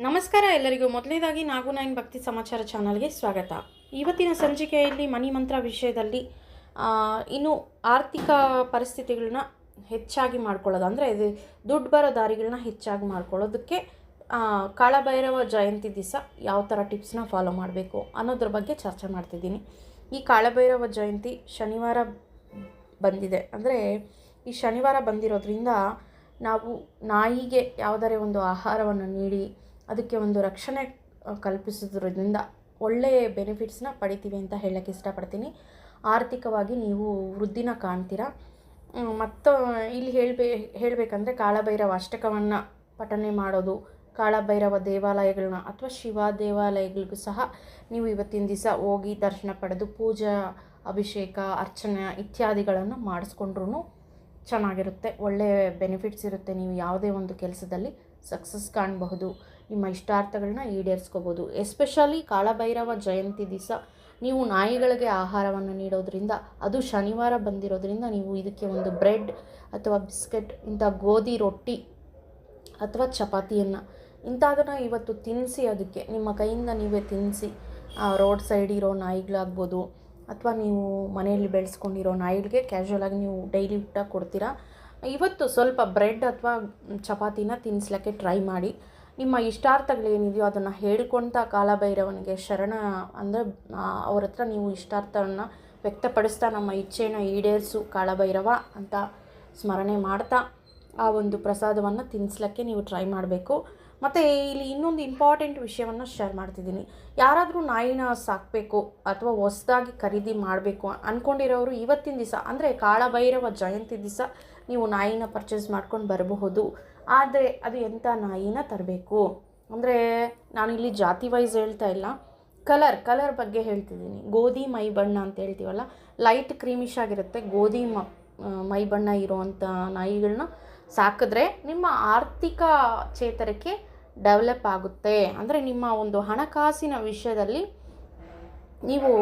ನಮಸ್ಕಾರ ಎಲ್ಲರಿಗೂ. ಮೊದಲನೇದಾಗಿ ನಾಗು ನೈನ್ ಭಕ್ತಿ ಸಮಾಚಾರ ಚಾನಲ್ಗೆ ಸ್ವಾಗತ. ಇವತ್ತಿನ ಸಂಚಿಕೆಯಲ್ಲಿ ಮನಿ ಮಂತ್ರ ವಿಷಯದಲ್ಲಿ ಇನ್ನು ಆರ್ಥಿಕ ಪರಿಸ್ಥಿತಿಗಳನ್ನ ಹೆಚ್ಚಾಗಿ ಮಾಡ್ಕೊಳ್ಳೋದು. ಅಂದರೆ ಇದು ದುಡ್ಡು ಬರೋ ದಾರಿಗಳನ್ನ ಹೆಚ್ಚಾಗಿ ಮಾಡ್ಕೊಳ್ಳೋದಕ್ಕೆ ಕಾಳಭೈರವ ಜಯಂತಿ ದಿವಸ ಯಾವ ಥರ ಟಿಪ್ಸ್ನ ಫಾಲೋ ಮಾಡಬೇಕು ಅನ್ನೋದ್ರ ಬಗ್ಗೆ ಚರ್ಚೆ ಮಾಡ್ತಿದ್ದೀನಿ. ಈ ಕಾಳಭೈರವ ಜಯಂತಿ ಶನಿವಾರ ಬಂದಿದೆ. ಅಂದರೆ ಈ ಶನಿವಾರ ಬಂದಿರೋದ್ರಿಂದ ನಾವು ನಾಯಿಗೆ ಯಾವುದಾರೆ ಒಂದು ಆಹಾರವನ್ನು ನೀಡಿ ಅದಕ್ಕೆ ಒಂದು ರಕ್ಷಣೆ ಕಲ್ಪಿಸೋದ್ರಿಂದ ಒಳ್ಳೆಯ ಬೆನಿಫಿಟ್ಸ್ನ ಪಡಿತೀವಿ ಅಂತ ಹೇಳಕ್ಕೆ ಇಷ್ಟಪಡ್ತೀನಿ. ಆರ್ಥಿಕವಾಗಿ ನೀವು ವೃದ್ಧಿನ ಕಾಣ್ತೀರಾ? ಮತ್ತು ಇಲ್ಲಿ ಹೇಳಬೇ, ಹೇಳಬೇಕಂದ್ರೆ ಕಾಳಭೈರವ ಅಷ್ಟಕವನ್ನು ಪಠನೆ ಮಾಡೋದು, ಕಾಳಭೈರವ ದೇವಾಲಯಗಳನ್ನ ಅಥವಾ ಶಿವ ದೇವಾಲಯಗಳಿಗೂ ಸಹ ನೀವು ಇವತ್ತಿನ ದಿವಸ ಹೋಗಿ ದರ್ಶನ ಪಡೆದು ಪೂಜಾ, ಅಭಿಷೇಕ, ಅರ್ಚನೆ ಇತ್ಯಾದಿಗಳನ್ನು ಮಾಡಿಸ್ಕೊಂಡ್ರೂ ಚೆನ್ನಾಗಿರುತ್ತೆ. ಒಳ್ಳೆಯ ಬೆನಿಫಿಟ್ಸ್ ಇರುತ್ತೆ ನೀವು ಯಾವುದೇ ಒಂದು ಕೆಲಸದಲ್ಲಿ. ಸಕ್ಸಸ್ ಕಾಣಬಹುದು. ನಿಮ್ಮ ಇಷ್ಟಾರ್ಥಗಳನ್ನ ಈಡೇರಿಸ್ಕೋಬೋದು. ಎಸ್ಪೆಷಲಿ ಕಾಳಭೈರವ ಜಯಂತಿ ದಿವಸ, ನೀವು ನಾಯಿಗಳಿಗೆ ಆಹಾರವನ್ನು ನೀಡೋದ್ರಿಂದ, ಅದು ಶನಿವಾರ ಬಂದಿರೋದ್ರಿಂದ ನೀವು ಇದಕ್ಕೆ ಒಂದು ಬ್ರೆಡ್ ಅಥವಾ ಬಿಸ್ಕೆಟ್, ಇಂಥ ಗೋಧಿ ರೊಟ್ಟಿ ಅಥವಾ ಚಪಾತಿಯನ್ನು, ಇಂಥದನ್ನು ಇವತ್ತು ತಿನ್ನಿಸಿ ಅದಕ್ಕೆ. ನಿಮ್ಮ ಕೈಯಿಂದ ನೀವೇ ತಿನ್ನಿಸಿ ರೋಡ್ ಸೈಡ್ ಇರೋ ನಾಯಿಗಳಾಗ್ಬೋದು, ಅಥವಾ ನೀವು ಮನೆಯಲ್ಲಿ ಬೆಳೆಸ್ಕೊಂಡಿರೋ ನಾಯಿಗಳಿಗೆ ಕ್ಯಾಶುವಲ್ ಆಗಿ ನೀವು ಡೈಲಿ ಊಟ ಕೊಡ್ತೀರಾ. ಇವತ್ತು ಸ್ವಲ್ಪ ಬ್ರೆಡ್ ಅಥವಾ ಚಪಾತಿನ ತಿನ್ನಿಸ್ಲಿಕ್ಕೆ ಟ್ರೈ ಮಾಡಿ. ನಿಮ್ಮ ಇಷ್ಟಾರ್ಥಗಳೇನಿದೆಯೋ ಅದನ್ನು ಹೇಳ್ಕೊಳ್ತಾ ಕಾಲಭೈರವನಿಗೆ ಶರಣ, ಅಂದರೆ ಅವ್ರ ಹತ್ರ ನೀವು ಇಷ್ಟಾರ್ಥವನ್ನು ವ್ಯಕ್ತಪಡಿಸ್ತಾ ನಮ್ಮ ಇಚ್ಛೆನ ಈಡೇರಿಸು ಕಾಳಭೈರವ ಅಂತ ಸ್ಮರಣೆ ಮಾಡ್ತಾ ಆ ಒಂದು ಪ್ರಸಾದವನ್ನು ತಿನ್ನಿಸ್ಲಿಕ್ಕೆ ನೀವು ಟ್ರೈ ಮಾಡಬೇಕು. ಮತ್ತು ಇಲ್ಲಿ ಇನ್ನೊಂದು ಇಂಪಾರ್ಟೆಂಟ್ ವಿಷಯವನ್ನು ಶೇರ್ ಮಾಡ್ತಿದ್ದೀನಿ. ಯಾರಾದರೂ ನಾಯಿನ ಸಾಕಬೇಕು ಅಥವಾ ಹೊಸ್ದಾಗಿ ಖರೀದಿ ಮಾಡಬೇಕು ಅಂದ್ಕೊಂಡಿರೋರು ಇವತ್ತಿನ ದಿವಸ, ಅಂದರೆ ಕಾಳಭೈರವ ಜಯಂತಿ ದಿವಸ ನೀವು ನಾಯಿನ ಪರ್ಚೇಸ್ ಮಾಡ್ಕೊಂಡು ಬರಬಹುದು. ಆದರೆ ಅದು ಎಂಥ ನಾಯಿನ ತರಬೇಕು? ಅಂದರೆ ಇಲ್ಲಿ ಜಾತಿ ವೈಸ್ ಹೇಳ್ತಾ ಇಲ್ಲ. ಕಲರ್ ಕಲರ್ ಬಗ್ಗೆ ಹೇಳ್ತಿದ್ದೀನಿ. ಗೋಧಿ ಮೈ ಬಣ್ಣ ಅಂತ ಹೇಳ್ತೀವಲ್ಲ ಲೈಟ್ ಕ್ರೀಮಿಶ್ ಆಗಿರುತ್ತೆ. ಗೋಧಿ, ಮೈ ಬಣ್ಣ ಇರುವಂಥ ನಾಯಿಗಳನ್ನ ಸಾಕಿದ್ರೆ ನಿಮ್ಮ ಆರ್ಥಿಕ ಚೇತರಿಕೆ ಡೆವಲಪ್ ಆಗುತ್ತೆ. ಅಂದರೆ ನಿಮ್ಮ ಒಂದು ಹಣಕಾಸಿನ ವಿಷಯದಲ್ಲಿ ನೀವು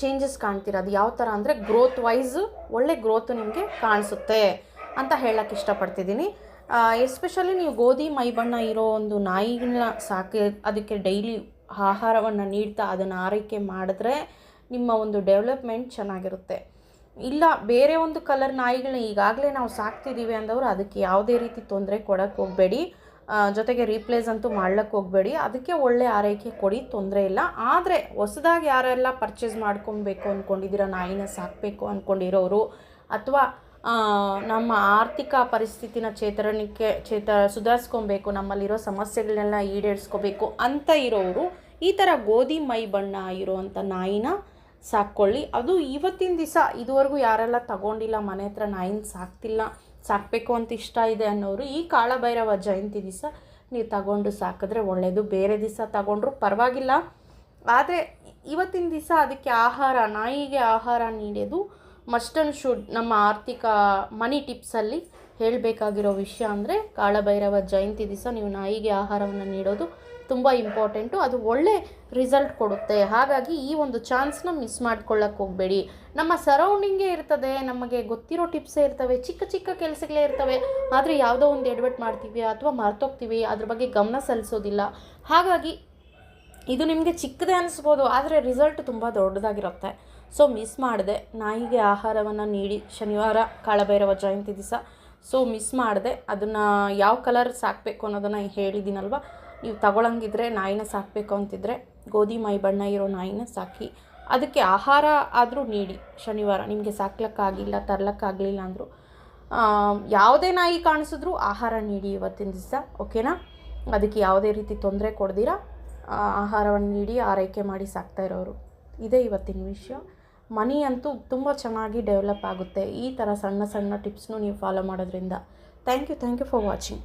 ಚೇಂಜಸ್ ಕಾಣ್ತೀರ. ಅದು ಯಾವ ಥರ ಅಂದರೆ ಗ್ರೋತ್ ವೈಸ್ ಒಳ್ಳೆ ಗ್ರೋತ್ ನಿಮಗೆ ಕಾಣಿಸುತ್ತೆ ಅಂತ ಹೇಳಕ್ಕೆ ಇಷ್ಟಪಡ್ತಿದ್ದೀನಿ. ಎಸ್ಪೆಷಲಿ ನೀವು ಗೋಧಿ ಮೈ ಬಣ್ಣ ಇರೋ ಒಂದು ನಾಯಿನ ಸಾಕಿ, ಅದಕ್ಕೆ ಡೈಲಿ ಆಹಾರವನ್ನು ನೀಡ್ತಾ ಅದನ್ನು ಆರೈಕೆ ಮಾಡಿದ್ರೆ ನಿಮ್ಮ ಒಂದು ಡೆವಲಪ್ಮೆಂಟ್ ಚೆನ್ನಾಗಿರುತ್ತೆ. ಇಲ್ಲ, ಬೇರೆ ಒಂದು ಕಲರ್ ನಾಯಿಗಳನ್ನ ಈಗಾಗಲೇ ನಾವು ಸಾಕ್ತಿದ್ದೀವಿ ಅಂದವರು, ಅದಕ್ಕೆ ಯಾವುದೇ ರೀತಿ ತೊಂದರೆ ಕೊಡೋಕ್ಕೆ ಹೋಗಬೇಡಿ. ಜೊತೆಗೆ ರೀಪ್ಲೇಸ್ ಅಂತೂ ಮಾಡ್ಲಿಕ್ಕೆ ಹೋಗಬೇಡಿ. ಅದಕ್ಕೆ ಒಳ್ಳೆ ಆರೈಕೆ ಕೊಡಿ, ತೊಂದರೆ ಇಲ್ಲ. ಆದರೆ, ಹೊಸದಾಗಿ ಯಾರೆಲ್ಲ ಪರ್ಚೇಸ್ ಮಾಡ್ಕೊಬೇಕು ಅಂದ್ಕೊಂಡಿದ್ದೀರ ನಾಯಿನ ಸಾಕಬೇಕು ಅಂದ್ಕೊಂಡಿರೋರು ಅಥವಾ ನಮ್ಮ ಆರ್ಥಿಕ ಪರಿಸ್ಥಿತಿನ ಚೇತರಿಕೆ, ಚೇತ, ಸುಧಾರಿಸ್ಕೊಬೇಕು, ನಮ್ಮಲ್ಲಿರೋ ಸಮಸ್ಯೆಗಳನ್ನೆಲ್ಲ ಈಡೇರಿಸ್ಕೋಬೇಕು ಅಂತ ಇರೋರು, ಈ ಥರ ಗೋಧಿ ಮೈ ಬಣ್ಣ ಇರೋವಂಥ ನಾಯಿನ ಸಾಕ್ಕೊಳ್ಳಿ. ಅದು ಇವತ್ತಿನ ದಿವಸ ಇದುವರೆಗೂ ಯಾರೆಲ್ಲ ತಗೊಂಡಿಲ್ಲ, ಮನೆ ಹತ್ರ ನಾಯಿನ ಸಾಕ್ತಿಲ್ಲ, ಸಾಕಬೇಕು ಅಂತ ಇಷ್ಟ ಇದೆ ಅನ್ನೋರು, ಈ ಕಾಳಭೈರವ ಜಯಂತಿ ದಿವಸ ನೀವು ತಗೊಂಡು ಸಾಕಿದ್ರೆ ಒಳ್ಳೆಯದು ಬೇರೆ ದಿವಸ ತಗೊಂಡ್ರು ಪರವಾಗಿಲ್ಲ. ಆದರೆ ಇವತ್ತಿನ ದಿವಸ ಅದಕ್ಕೆ ಆಹಾರ, ನಾಯಿಗೆ ಆಹಾರ ನೀಡೋದು ಮಸ್ಟ್ ಆ್ಯಂಡ್ ಶುಡ್ ನಮ್ಮ ಆರ್ಥಿಕ ಮನಿ ಟಿಪ್ಸಲ್ಲಿ ಹೇಳಬೇಕಾಗಿರೋ ವಿಷಯ ಅಂದರೆ ಕಾಳಭೈರವ ಜಯಂತಿ ದಿವಸ ನೀವು ನಾಯಿಗೆ ಆಹಾರವನ್ನು ನೀಡೋದು ತುಂಬ ಇಂಪಾರ್ಟೆಂಟು ಅದು ಒಳ್ಳೆ ರಿಸಲ್ಟ್ ಕೊಡುತ್ತೆ. ಹಾಗಾಗಿ ಈ ಒಂದು ಚಾನ್ಸ್ನ ಮಿಸ್ ಮಾಡ್ಕೊಳ್ಳೋಕೆ ಹೋಗಬೇಡಿ. ನಮ್ಮ ಸರೌಂಡಿಂಗೇ ಇರ್ತದೆ, ನಮಗೆ ಗೊತ್ತಿರೋ ಟಿಪ್ಸೇ ಇರ್ತವೆ, ಚಿಕ್ಕ ಚಿಕ್ಕ ಕೆಲಸಗಳೇ ಇರ್ತವೆ, ಆದರೆ ಯಾವುದೋ ಒಂದು ಎಡ್ವರ್ಟ್ ಮಾಡ್ತೀವಿ ಅಥವಾ ಮರ್ತೋಗ್ತೀವಿ, ಅದ್ರ ಬಗ್ಗೆ ಗಮನ ಸಲ್ಲಿಸೋದಿಲ್ಲ ಹಾಗಾಗಿ ಇದು ನಿಮಗೆ ಚಿಕ್ಕದೇ ಅನಿಸ್ಬೋದು, ಆದರೆ ರಿಸಲ್ಟ್ ತುಂಬ ದೊಡ್ಡದಾಗಿರುತ್ತೆ. ಸೊ ಮಿಸ್ ಮಾಡಿದೆ, ನಾಯಿಗೆ ಆಹಾರವನ್ನು ನೀಡಿ ಶನಿವಾರ ಕಾಳಭೈರವ ಜಯಂತಿ ದಿವಸ. ಸೊ ಮಿಸ್ ಮಾಡಿದೆ. ಅದನ್ನು ಯಾವ ಕಲರ್ ಸಾಕಬೇಕು ಅನ್ನೋದನ್ನು ಹೇಳಿದ್ದೀನಲ್ವ ನೀವು ತಗೊಳಂಗಿದ್ರೆ ನಾಯಿನ ಸಾಕಬೇಕು ಅಂತಿದ್ರೆ ಗೋಧಿ, ಮೈ ಬಣ್ಣ ಇರೋ ನಾಯಿನ ಸಾಕಿ. ಅದಕ್ಕೆ ಆಹಾರ ಆದರೂ ನೀಡಿ ಶನಿವಾರ. ನಿಮಗೆ ಸಾಕ್ಲಿಕ್ಕಾಗಿಲ್ಲ, ತರ್ಲಕ್ಕಾಗಲಿಲ್ಲ ಅಂದರು. ಯಾವುದೇ ನಾಯಿ ಕಾಣಿಸಿದ್ರೂ ಆಹಾರ ನೀಡಿ ಇವತ್ತಿನ ದಿವಸ, ಓಕೆನಾ? ಅದಕ್ಕೆ ಯಾವುದೇ ರೀತಿ ತೊಂದರೆ ಕೊಡ್ದಿರ. ಆಹಾರವನ್ನು ನೀಡಿ ಆರೈಕೆ ಮಾಡಿ ಸಾಕ್ತಾ ಇರೋರು. ಇದೇ ಇವತ್ತಿನ ವಿಷಯ. ಮನಿ ಅಂತೂ ತುಂಬ ಚೆನ್ನಾಗಿ ಡೆವಲಪ್ ಆಗುತ್ತೆ. ಈ ಥರ ಸಣ್ಣ ಸಣ್ಣ ಟಿಪ್ಸ್ನು ನೀವು ಫಾಲೋ ಮಾಡೋದ್ರಿಂದ. Thank you thank you for watching.